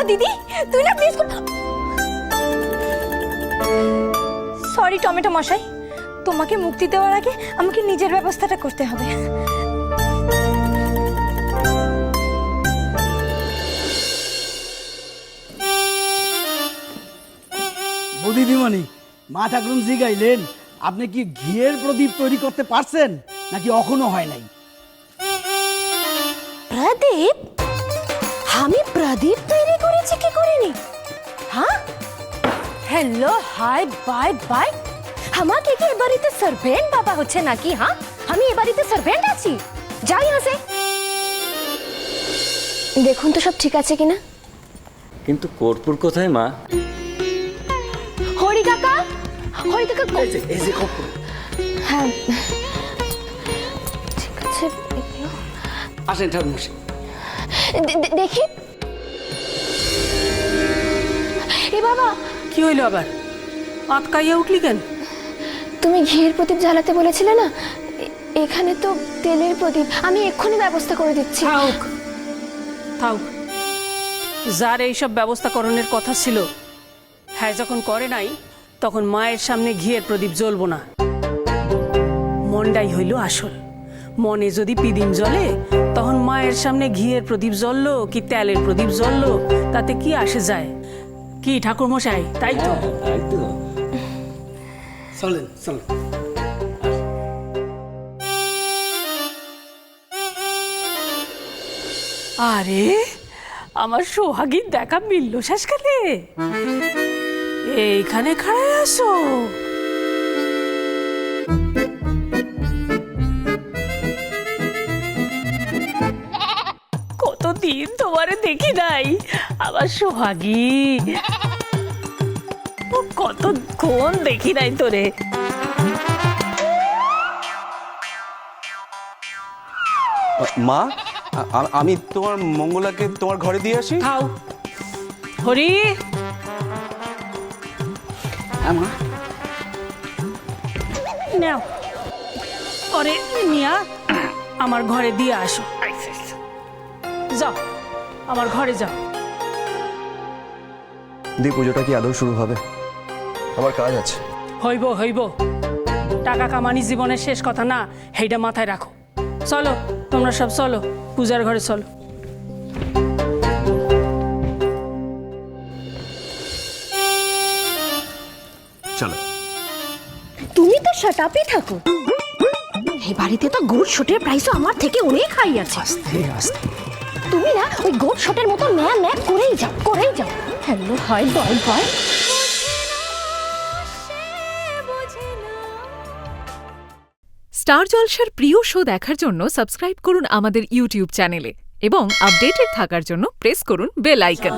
বাবা দিদি তুই না প্লিজ সরি টমেটো মশাই তোমাকে মুক্তি দেওয়ার আগে আমাকে নিজের ব্যবস্থাটা করতে হবে। বৌদিদিমণি মা ঠাকুরন জিগাইলেন আপনি কি ঘিয়ের প্রদীপ তৈরি করতে পারছেন নাকি এখনও হয় নাই? প্রদীপ? আমি প্রদীপ তৈরি করেছি কি করিনি? হ্যাঁ? হ্যালো হাই বাই বাই আমাকে কি এ বাড়িতে সার্ভেন্ট বাবা হচ্ছে নাকি হ্যাঁ? আমি এ বাড়িতে সার্ভেন্ট আছি। যাই হাসে। দেখুন তো সব ঠিক আছে কিনা? কিন্তু কর্পূর কোথায় মা? হরি কাকা? হরি কাকা এই যে কর্পূর। হ্যাঁ। ঠিক আছে আসেন ঠাকুর দেখি। বাবা। কি হইল আবার? আটকাইয়া উঠলি কেন? তুমি ঘিয়ের প্রদীপ জ্বালাতে বলেছিলে না? এখানে তো তেলের প্রদীপ। আমি এক্ষুনি ব্যবস্থা করে দিচ্ছি। থাউক। থাউক। যার এইসব ব্যবস্থাকরণের কথা ছিল হ্যাঁ যখন করে নাই তখন মায়ের সামনে ঘিয়ের প্রদীপ জ্বলবো না। মনটাই হইল আসল। মনে যদি পিদিম জ্বলে তখন মায়ের সামনে ঘিয়ের প্রদীপ জ্বললো কি তেলের প্রদীপ জ্বললো তাতে কি আসে যায়? কি ঠাকুর মশাই? তাই তো। তাই তো। চলেন চলেন। আরে আমার সোহাগীর দেখা মিলল শেষকালে। এইখানে খাড়ায় আসো তোমারে দেখি নাই। আমার সোহাগী। ও কতক্ষণ দেখি নাই তোরে। মা আমি তোমার মঙ্গলাকে তোমার ঘরে দিয়ে আসি? খাও। হরি। হ্যাঁ মা। নাও। অরে নিয়া আমার ঘরে দিয়ে আসো। যাও আমার ঘরে যাও। দি পুজোটা কি আদৌ শুরু হবে? আমার কাজ আছে। হইব হইব। টাকা কামানি জীবনের শেষ কথা না সেইটা মাথায় রাখো। চলো তোমরা সব চলো পূজার ঘরে চলো। চলো। তুমি তো শটাপে থাকো। এই বাড়িতে তো গোট শটের প্রাইসও আমার থেকে অনেক হাই আছে। তুমি না ওই গোট শটের মতো ন্যা ন্যা করেই যাও করেই যাও। হ্যালো হয় বয় বয় স্টার জলসার প্রিয় শো দেখার জন্য সাবস্ক্রাইব করুন আমাদের ইউটিউব চ্যানেলে এবং আপডেটেড থাকার জন্য প্রেস করুন বেল আইকন।